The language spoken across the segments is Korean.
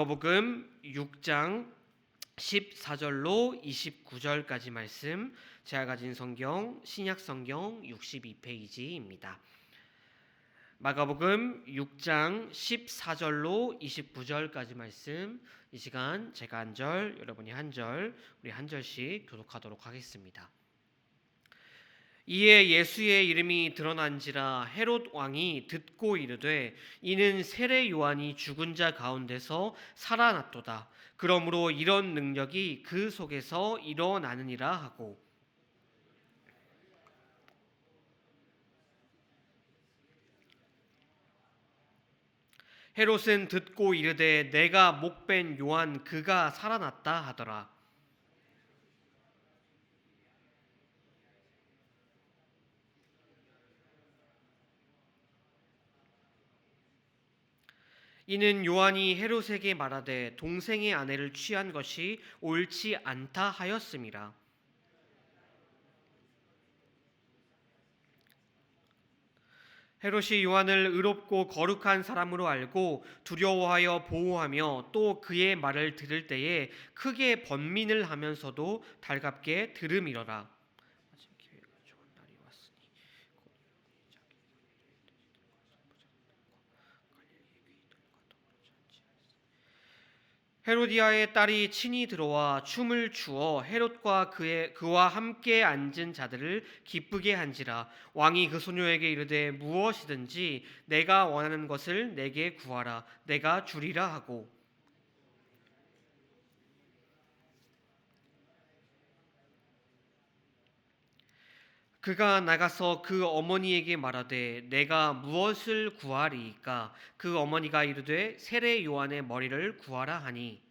마가복음 6장 14절로 29절까지 말씀 제가 가진 성경 신약 성경 62페이지입니다. 마가복음 6장 14절로 29절까지 말씀 이 시간 제가 한 절, 여러분이 한 절, 우리 한 절씩 교독하도록 하겠습니다. 이에 예수의 이름이 드러난지라 헤롯 왕이 듣고 이르되 이는 세례 요한이 죽은 자 가운데서 살아났도다. 그러므로 이런 능력이 그 속에서 일어나느니라 하고 헤롯은 듣고 이르되 내가 목벤 요한 그가 살아났다 하더라. 이는 요한이 헤롯에게 말하되 동생의 아내를 취한 것이 옳지 않다 하였음이라. 헤롯이 요한을 의롭고 거룩한 사람으로 알고 두려워하여 보호하며 또 그의 말을 들을 때에 크게 번민을 하면서도 달갑게 들음이러라. 마침 기회가 좋은 날이 왔으니 곧 헤로디아의 딸이 친히 들어와 춤을 추어 헤롯과 그의 그와 함께 앉은 자들을 기쁘게 한지라 왕이 그 소녀에게 이르되 무엇이든지 내가 원하는 것을 내게 구하라. 내가 주리라 하고 그가 나가서 그 어머니에게 말하되 내가 무엇을 구하리이까? 그 어머니가 이르되 세례 요한의 머리를 구하라 하니.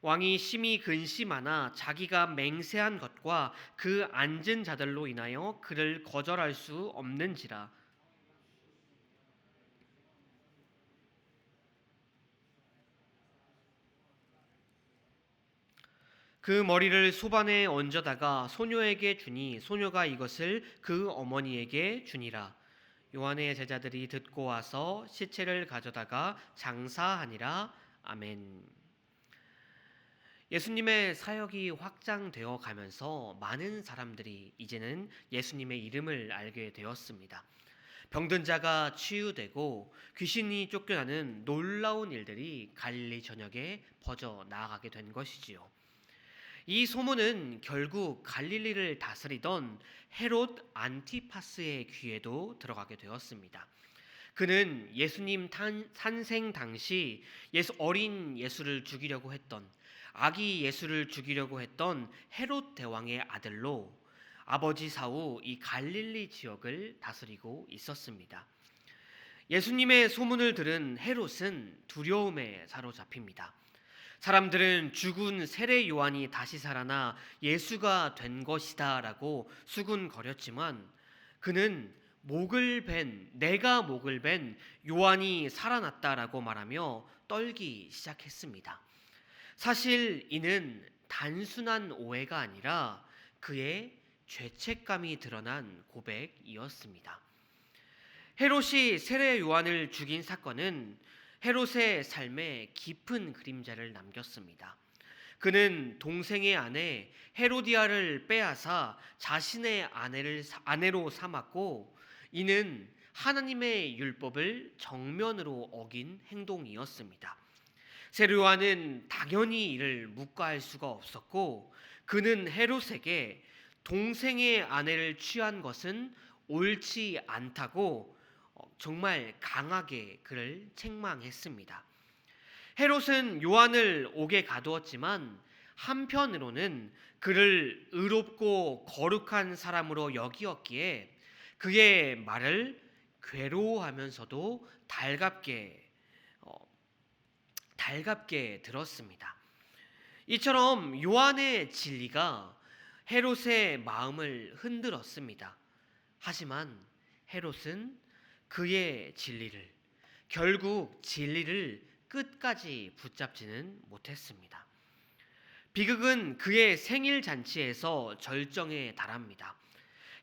왕이 심히 근심하나 자기가 맹세한 것과 그 앉은 자들로 인하여 그를 거절할 수 없는지라 그 머리를 소반에 얹어다가 소녀에게 주니 소녀가 이것을 그 어머니에게 주니라. 요한의 제자들이 듣고 와서 시체를 가져다가 장사하니라. 아멘. 예수님의 사역이 확장되어 가면서 많은 사람들이 이제는 예수님의 이름을 알게 되었습니다. 병든 자가 치유되고 귀신이 쫓겨나는 놀라운 일들이 갈릴리 전역에 퍼져 나아가게 된 것이지요. 이 소문은 결국 갈릴리를 다스리던 헤롯 안티파스의 귀에도 들어가게 되었습니다. 그는 예수님 탄, 탄생 당시 예수 어린 예수를 죽이려고 했던 아기 예수를 죽이려고 했던 헤롯 대왕의 아들로 아버지 사후 이 갈릴리 지역을 다스리고 있었습니다. 예수님의 소문을 들은 헤롯은 두려움에 사로잡힙니다. 사람들은 죽은 세례 요한이 다시 살아나 예수가 된 것이다라고 수군거렸지만 그는 목을 벤 내가 목을 벤 요한이 살아났다라고 말하며 떨기 시작했습니다. 사실 이는 단순한 오해가 아니라 그의 죄책감이 드러난 고백이었습니다. 헤롯이 세례 요한을 죽인 사건은 헤롯의 삶에 깊은 그림자를 남겼습니다. 그는 동생의 아내 헤로디아를 빼앗아 자신의 아내를 아내로 삼았고 이는 하나님의 율법을 정면으로 어긴 행동이었습니다. 세르와는 당연히 이를 묵과할 수가 없었고 그는 헤롯에게 동생의 아내를 취한 것은 옳지 않다고 정말 강하게 그를 책망했습니다. 헤롯은 요한을 옥에 가두었지만 한편으로는 그를 의롭고 거룩한 사람으로 여기었기에 그의 말을 괴로워하면서도 달갑게 어, 달갑게 들었습니다. 이처럼 요한의 진리가 헤롯의 마음을 흔들었습니다. 하지만 헤롯은 그의 진리를 결국 진리를 끝까지 붙잡지는 못했습니다. 비극은 그의 생일 잔치에서 절정에 달합니다.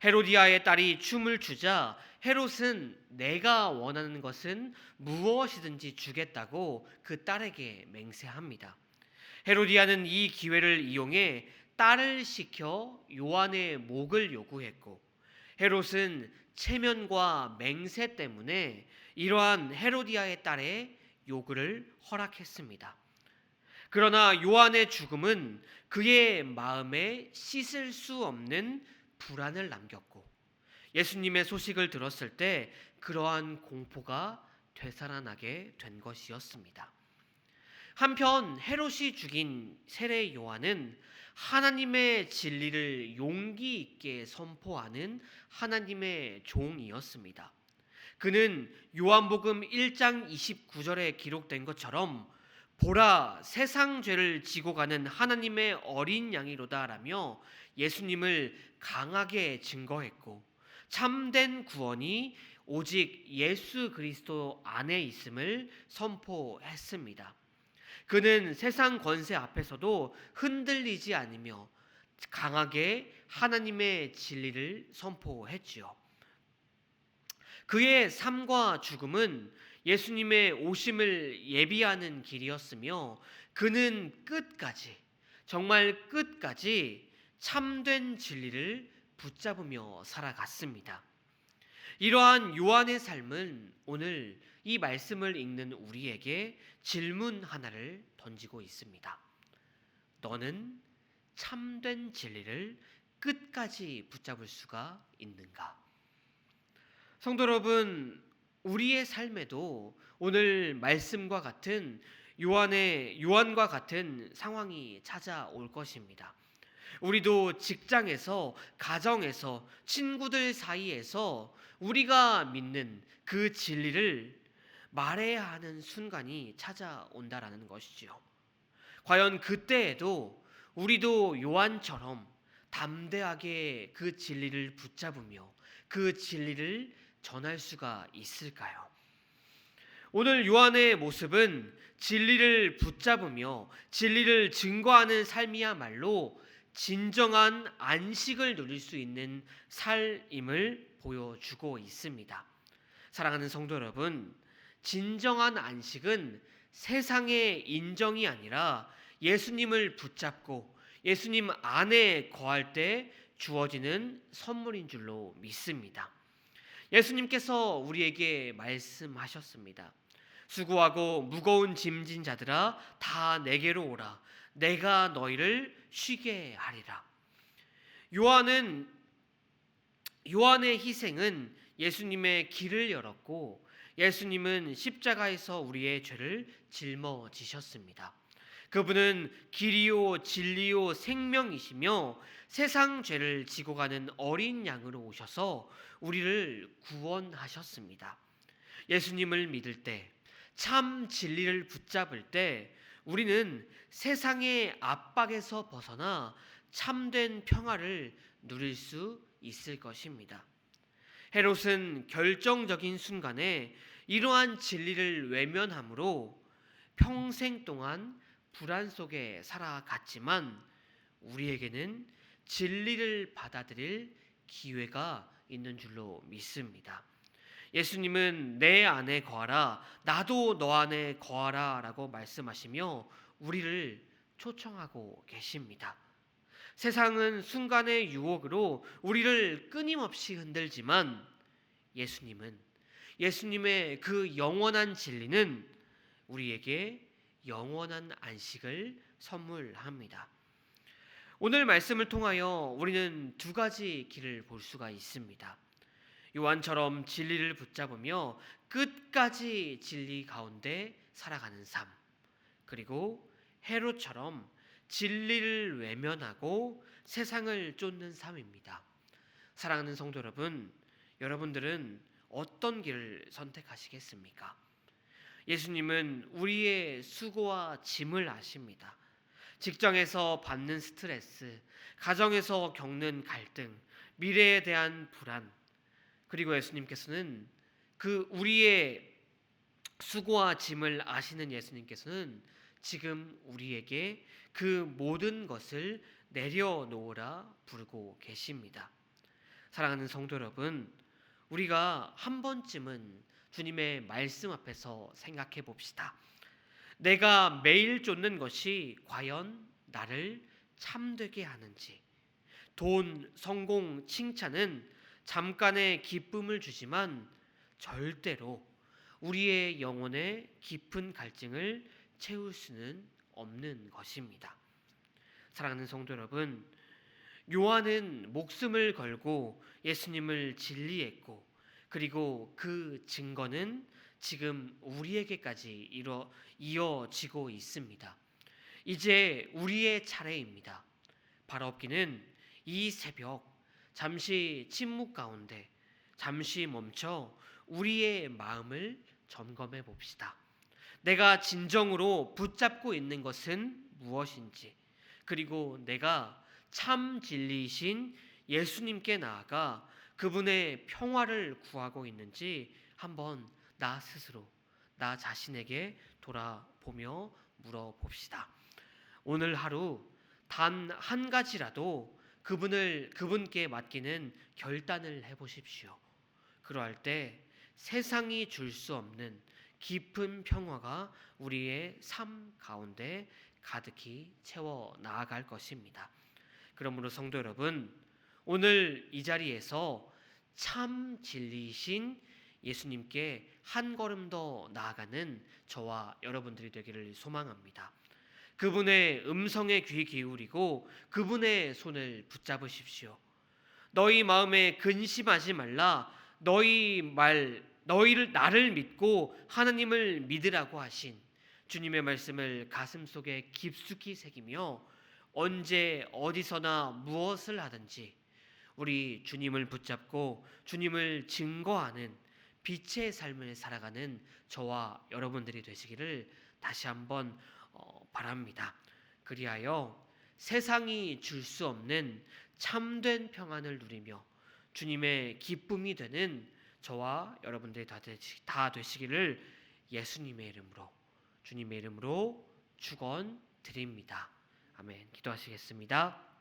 헤로디아의 딸이 춤을 추자 헤롯은 내가 원하는 것은 무엇이든지 주겠다고 그 딸에게 맹세합니다. 헤로디아는 이 기회를 이용해 딸을 시켜 요한의 목을 요구했고 헤롯은 체면과 맹세 때문에 이러한 헤로디아의 딸의 요구를 허락했습니다. 그러나 요한의 죽음은 그의 마음에 씻을 수 없는 불안을 남겼고 예수님의 소식을 들었을 때 그러한 공포가 되살아나게 된 것이었습니다. 한편 헤롯이 죽인 세례 요한은 하나님의 진리를 용기 있게 선포하는 하나님의 종이었습니다. 그는 요한복음 1장 29절에 기록된 것처럼 보라 세상 죄를 지고 가는 하나님의 어린 양이로다라며 예수님을 강하게 증거했고 참된 구원이 오직 예수 그리스도 안에 있음을 선포했습니다. 그는 세상 권세 앞에서도 흔들리지 않으며 강하게 하나님의 진리를 선포했지요. 그의 삶과 죽음은 예수님의 오심을 예비하는 길이었으며 그는 끝까지 정말 끝까지 참된 진리를 붙잡으며 살아갔습니다. 이러한 요한의 삶은 오늘 이 말씀을 읽는 우리에게 질문 하나를 던지고 있습니다. 너는 참된 진리를 끝까지 붙잡을 수가 있는가? 성도 여러분, 우리의 삶에도 오늘 말씀과 같은 요한의 요한과 같은 상황이 찾아올 것입니다. 우리도 직장에서, 가정에서, 친구들 사이에서 우리가 믿는 그 진리를 말해야 하는 순간이 찾아온다라는 것이지요. 과연 그때에도 우리도 요한처럼 담대하게 그 진리를 붙잡으며 그 진리를 전할 수가 있을까요? 오늘 요한의 모습은 진리를 붙잡으며 진리를 증거하는 삶이야말로 진정한 안식을 누릴 수 있는 삶임을 보여주고 있습니다. 사랑하는 성도 여러분, 진정한 안식은 세상의 인정이 아니라 예수님을 붙잡고 예수님 안에 거할 때 주어지는 선물인 줄로 믿습니다. 예수님께서 우리에게 말씀하셨습니다. 수고하고 무거운 짐진 자들아 다 내게로 오라. 내가 너희를 쉬게 하리라. 요한은 요한의 희생은 예수님의 길을 열었고 예수님은 십자가에서 우리의 죄를 짊어지셨습니다. 그분은 길이요 진리요 생명이시며 세상 죄를 지고 가는 어린 양으로 오셔서 우리를 구원하셨습니다. 예수님을 믿을 때, 참 진리를 붙잡을 때 우리는 세상의 압박에서 벗어나 참된 평화를 누릴 수 있을 것입니다. 헤롯은 결정적인 순간에 이러한 진리를 외면함으로 평생 동안 불안 속에 살아갔지만 우리에게는 진리를 받아들일 기회가 있는 줄로 믿습니다. 예수님은 내 안에 거하라, 나도 너 안에 거하라 라고 말씀하시며 우리를 초청하고 계십니다. 세상은 순간의 유혹으로 우리를 끊임없이 흔들지만 예수님은 예수님의 그 영원한 진리는 우리에게 영원한 안식을 선물합니다. 오늘 말씀을 통하여 우리는 두 가지 길을 볼 수가 있습니다. 요한처럼 진리를 붙잡으며 끝까지 진리 가운데 살아가는 삶. 그리고 헤롯처럼 진리를 외면하고 세상을 쫓는 삶입니다. 사랑하는 성도 여러분, 여러분들은 어떤 길을 선택하시겠습니까? 예수님은 우리의 수고와 짐을 아십니다. 직장에서 받는 스트레스, 가정에서 겪는 갈등, 미래에 대한 불안, 그리고 예수님께서는 그 우리의 수고와 짐을 아시는 예수님께서는 지금 우리에게 그 모든 것을 내려놓으라 부르고 계십니다. 사랑하는 성도 여러분, 우리가 한 번쯤은 주님의 말씀 앞에서 생각해 봅시다. 내가 매일 쫓는 것이 과연 나를 참되게 하는지. 돈, 성공, 칭찬은 잠깐의 기쁨을 주지만 절대로 우리의 영혼의 깊은 갈증을 채울 수는 없는 것입니다. 사랑하는 성도 여러분, 요한은 목숨을 걸고 예수님을 진리했고 그리고 그 증거는 지금 우리에게까지 이뤄 이어지고 있습니다. 이제 우리의 차례입니다. 바라옵기는 이 새벽 잠시 침묵 가운데 잠시 멈춰 우리의 마음을 점검해 봅시다. 내가 진정으로 붙잡고 있는 것은 무엇인지 그리고 내가 참 진리이신 예수님께 나아가 그분의 평화를 구하고 있는지 한번 나 스스로 나 자신에게 돌아보며 물어봅시다. 오늘 하루 단 한 가지라도 그분을 그분께 맡기는 결단을 해 보십시오. 그러할 때 세상이 줄 수 없는 깊은 평화가 우리의 삶 가운데 가득히 채워 나아갈 것입니다. 그러므로 성도 여러분, 오늘 이 자리에서 참 진리이신 예수님께 한 걸음 더 나아가는 저와 여러분들이 되기를 소망합니다. 그분의 음성에 귀 기울이고 그분의 손을 붙잡으십시오. 너희 마음에 근심하지 말라. 너희 말 너희를 나를 믿고 하나님을 믿으라고 하신 주님의 말씀을 가슴 속에 깊숙이 새기며 언제 어디서나 무엇을 하든지 우리 주님을 붙잡고 주님을 증거하는 빛의 삶을 살아가는 저와 여러분들이 되시기를 다시 한번 어, 바랍니다. 그리하여 세상이 줄 수 없는 참된 평안을 누리며 주님의 기쁨이 되는 저와 여러분들이 다, 되시, 다 되시기를 예수님의 이름으로 주님의 이름으로 축원 드립니다. 아멘. 기도하시겠습니다.